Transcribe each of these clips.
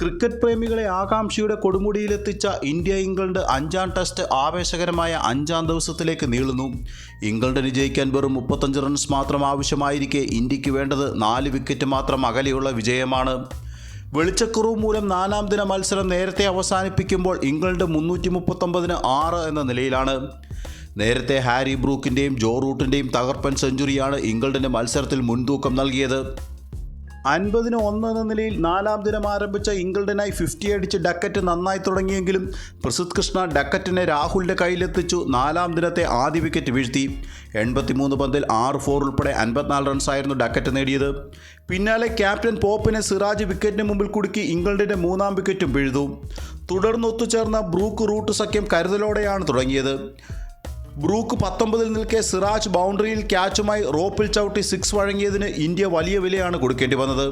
Cricket പ്രേമികളെ ആകാംക്ഷയുടെ കൊടുമുടിയിലെത്തിച്ച ഇന്ത്യ ഇംഗ്ലണ്ട് അഞ്ചാം ടെസ്റ്റ് ആവേശകരമായ അഞ്ചാം ദിവസത്തിലേക്ക് നീളുന്നു. ഇംഗ്ലണ്ടിന് ജയിക്കാൻ വെറും മുപ്പത്തഞ്ച് റൺസ് മാത്രം ആവശ്യമായിരിക്കെ ഇന്ത്യയ്ക്ക് വേണ്ടത് നാല് വിക്കറ്റ് മാത്രം അകലെയുള്ള വിജയമാണ്. വെളിച്ചക്കുറവ് മൂലം നാലാം ദിന മത്സരം നേരത്തെ അവസാനിപ്പിക്കുമ്പോൾ ഇംഗ്ലണ്ട് മുന്നൂറ്റി മുപ്പത്തൊമ്പതിന് ആറ് എന്ന നിലയിലാണ്. നേരത്തെ ഹാരി ബ്രൂക്കിന്റെയും ജോ റൂട്ടിന്റെയും തകർപ്പൻ സെഞ്ചുറിയാണ് ഇംഗ്ലണ്ടിന് മത്സരത്തിൽ മുൻതൂക്കം നൽകിയത്. അൻപതിന് ഒന്ന് എന്ന നിലയിൽ നാലാം ദിനം ആരംഭിച്ച ഇംഗ്ലണ്ടിനായി ഫിഫ്റ്റി അടിച്ച് ഡക്കറ്റ് നന്നായി തുടങ്ങിയെങ്കിലും പ്രസിദ്ധ് കൃഷ്ണ ഡക്കറ്റിനെ രാഹുലിന്റെ കയ്യിലെത്തിച്ചു. നാലാം ദിനത്തെ ആദ്യ വിക്കറ്റ് വീഴ്ത്തി. എൺപത്തിമൂന്ന് പന്തിൽ ആറ് ഫോർ ഉൾപ്പെടെ അൻപത്തിനാല് റൺസായിരുന്നു ഡക്കറ്റ് നേടിയത്. പിന്നാലെ ക്യാപ്റ്റൻ പോപ്പിനെ സിറാജ് വിക്കറ്റിന് മുമ്പിൽ കുടുക്കി ഇംഗ്ലണ്ടിന്റെ മൂന്നാം വിക്കറ്റും വീഴ്തു. തുടർന്ന് ഒത്തുചേർന്ന ബ്രൂക്ക് റൂട്ട് സഖ്യം കരുതലോടെയാണ് തുടങ്ങിയത്. ബ്രൂക്ക് പത്തൊമ്പതിൽ നിൽക്കെ സിറാജ് ബൗണ്ടറിയിൽ ക്യാച്ചുമായി റോപ്പിൽ ചവിട്ടി സിക്സ് വഴങ്ങിയതിന് ഇന്ത്യ വലിയ വിലയാണ് കൊടുക്കേണ്ടി വന്നത്.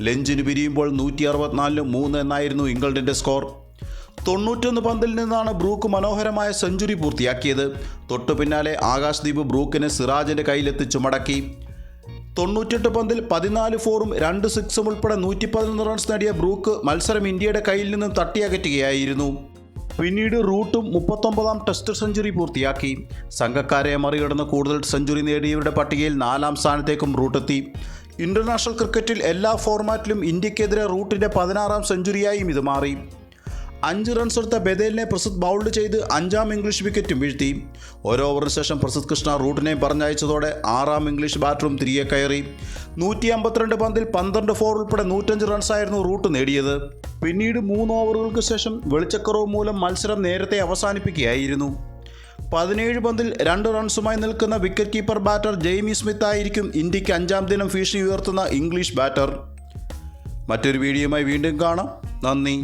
ലഞ്ചിന് പിരിയുമ്പോൾ നൂറ്റി അറുപത്തിനാലിന് മൂന്ന് എന്നായിരുന്നു ഇംഗ്ലണ്ടിന്റെ സ്കോർ. തൊണ്ണൂറ്റൊന്ന് പന്തിൽ നിന്നാണ് ബ്രൂക്ക് മനോഹരമായ സെഞ്ചുറി പൂർത്തിയാക്കിയത്. തൊട്ടു പിന്നാലെ ആകാശ്ദീപ് ബ്രൂക്കിനെ സിറാജിന്റെ കയ്യിലെത്തിച്ചു മടക്കി തൊണ്ണൂറ്റെട്ട് പന്തിൽ പതിനാല് ഫോറും രണ്ട് സിക്സും ഉൾപ്പെടെ നൂറ്റി പതിനൊന്ന് റൺസ് നേടിയ ബ്രൂക്ക് മത്സരം ഇന്ത്യയുടെ കയ്യിൽ നിന്നും തട്ടിയകറ്റുകയായിരുന്നു. പിന്നീട് റൂട്ടും മുപ്പത്തൊമ്പതാം ടെസ്റ്റ് സെഞ്ചുറി പൂർത്തിയാക്കി. സംഘക്കാരെ മറികടന്ന് കൂടുതൽ സെഞ്ചുറി നേടിയവരുടെ പട്ടികയിൽ നാലാം സ്ഥാനത്തേക്കും റൂട്ടെത്തി. ഇന്റർനാഷണൽ ക്രിക്കറ്റിൽ എല്ലാ ഫോർമാറ്റിലും ഇന്ത്യക്കെതിരെ റൂട്ടിന്റെ പതിനാറാം സെഞ്ചുറിയായും ഇത് മാറി. അഞ്ച് റൺസെടുത്ത ബദേലിനെ പ്രസിദ്ധ് ബൗൾഡ് ചെയ്ത് അഞ്ചാം ഇംഗ്ലീഷ് വിക്കറ്റും വീഴ്ത്തി. ഓരോ ഓവറിന് ശേഷം പ്രസിദ്ധ് കൃഷ്ണ റൂട്ടിനെ പറഞ്ഞയച്ചതോടെ ആറാം ഇംഗ്ലീഷ് ബാറ്ററും തിരികെ കയറി. നൂറ്റി അമ്പത്തിരണ്ട് പന്തിൽ പന്ത്രണ്ട് ഫോർ ഉൾപ്പെടെ നൂറ്റഞ്ച് റൺസായിരുന്നു റൂട്ട് നേടിയത്. പിന്നീട് മൂന്ന് ഓവറുകൾക്ക് ശേഷം വെളിച്ചക്കുറവ് മൂലം മത്സരം നേരത്തെ അവസാനിപ്പിക്കുകയായിരുന്നു. പതിനേഴ് പന്തിൽ രണ്ട് റൺസുമായി നിൽക്കുന്ന wicket keeper batter Jamie Smith ആയിരിക്കും ഇന്ത്യയ്ക്ക് അഞ്ചാം ദിനം ഭീഷണി ഉയർത്തുന്ന ഇംഗ്ലീഷ് ബാറ്റർ മറ്റൊരു വീഡിയോയുമായി വീണ്ടും കാണാം. നന്ദി.